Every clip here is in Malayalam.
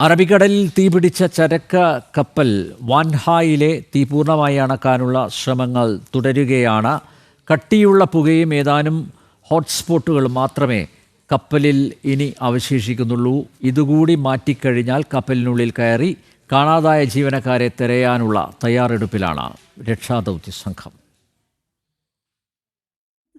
അറബിക്കടലിൽ തീപിടിച്ച ചരക്ക കപ്പൽ വാൻഹായിലെ തീ പൂർണമായി അണക്കാനുള്ള ശ്രമങ്ങൾ തുടരുകയാണ്. കട്ടിയുള്ള പുകയും ഏതാനും ഹോട്ട്സ്പോട്ടുകളും മാത്രമേ കപ്പലിൽ ഇനി അവശേഷിക്കുന്നുള്ളൂ. ഇതുകൂടി മാറ്റിക്കഴിഞ്ഞാൽ കപ്പലിനുള്ളിൽ കയറി കാണാതായ ജീവനക്കാരെ തിരയാനുള്ള തയ്യാറെടുപ്പിലാണ് രക്ഷാദൗത്യ സംഘം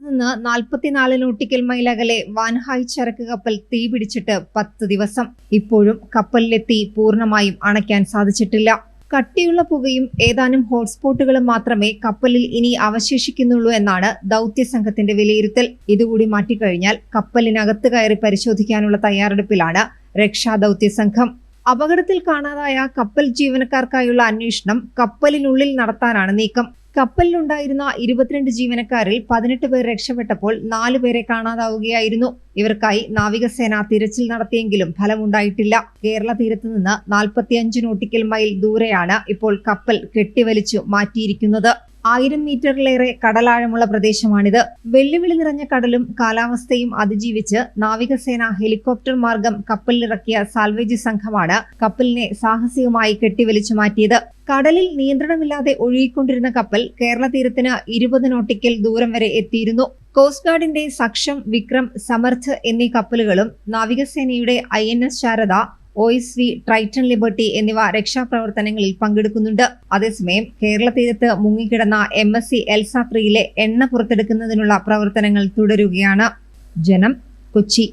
നിന്ന് നാൽപ്പത്തിനാല് നോട്ടിക്കൽ മൈലകലെ വാൻഹായ് ചരക്ക് കപ്പൽ തീ പിടിച്ചിട്ട് പത്ത് ദിവസം. ഇപ്പോഴും കപ്പലിലെ തീ പൂർണമായും അണയ്ക്കാൻ സാധിച്ചിട്ടില്ല. കട്ടിയുള്ള പുകയും ഏതാനും ഹോട്ട്സ്പോട്ടുകളും മാത്രമേ കപ്പലിൽ ഇനി അവശേഷിക്കുന്നുള്ളൂ എന്നാണ് ദൗത്യ സംഘത്തിന്റെ വിലയിരുത്തൽ. ഇതുകൂടി മാറ്റിക്കഴിഞ്ഞാൽ കപ്പലിനകത്ത് കയറി പരിശോധിക്കാനുള്ള തയ്യാറെടുപ്പിലാണ് രക്ഷാദൗത്യ സംഘം. അപകടത്തിൽ കാണാതായ കപ്പൽ ജീവനക്കാർക്കായുള്ള അന്വേഷണം കപ്പലിനുള്ളിൽ നടത്താനാണ് നീക്കം. കപ്പലിലുണ്ടായിരുന്ന ഇരുപത്തിരണ്ട് ജീവനക്കാരിൽ പതിനെട്ട് പേർ രക്ഷപ്പെട്ടപ്പോൾ നാലു പേരെ കാണാതാവുകയായിരുന്നു. ഇവർക്കായി നാവികസേന തിരച്ചിൽ നടത്തിയെങ്കിലും ഫലമുണ്ടായിട്ടില്ല. കേരള തീരത്ത് നിന്ന് നാൽപ്പത്തിയഞ്ച് നോട്ടിക്കൽ മൈൽ ദൂരെയാണ് ഇപ്പോൾ കപ്പൽ കെട്ടിവലിച്ചു മാറ്റിയിരിക്കുന്നത്. ആയിരം മീറ്ററിലേറെ കടലാഴമുള്ള പ്രദേശമാണിത്. വെല്ലുവിളി നിറഞ്ഞ കടലും കാലാവസ്ഥയും അതിജീവിച്ച് നാവികസേന ഹെലികോപ്റ്റർ മാർഗം കപ്പലിലിറക്കിയ സാൽവേജ് സംഘമാണ് കപ്പലിനെ സാഹസികമായി കെട്ടിവലിച്ചു മാറ്റിയത്. കടലിൽ നിയന്ത്രണമില്ലാതെ ഒഴുകിക്കൊണ്ടിരുന്ന കപ്പൽ കേരള തീരത്തിന് ഇരുപത് നോട്ടിക്കൽ ദൂരം വരെ എത്തിയിരുന്നു. കോസ്റ്റ് ഗാർഡിന്റെ സക്ഷം വിക്രം സമർത്ഥ് എന്നീ കപ്പലുകളും നാവികസേനയുടെ I N S Sharada S V Triton Liberty എന്നിവ രക്ഷാപ്രവർത്തനങ്ങളിൽ പങ്കെടുക്കുന്നുണ്ട്. അതേസമയം കേരള തീരത്ത് മുങ്ങിക്കിടന്ന എം എസ് സി എൽസ ത്രീയിലെ എണ്ണ പുറത്തെടുക്കുന്നതിനുള്ള പ്രവർത്തനങ്ങൾ തുടരുകയാണ്. ജനം കൊച്ചി.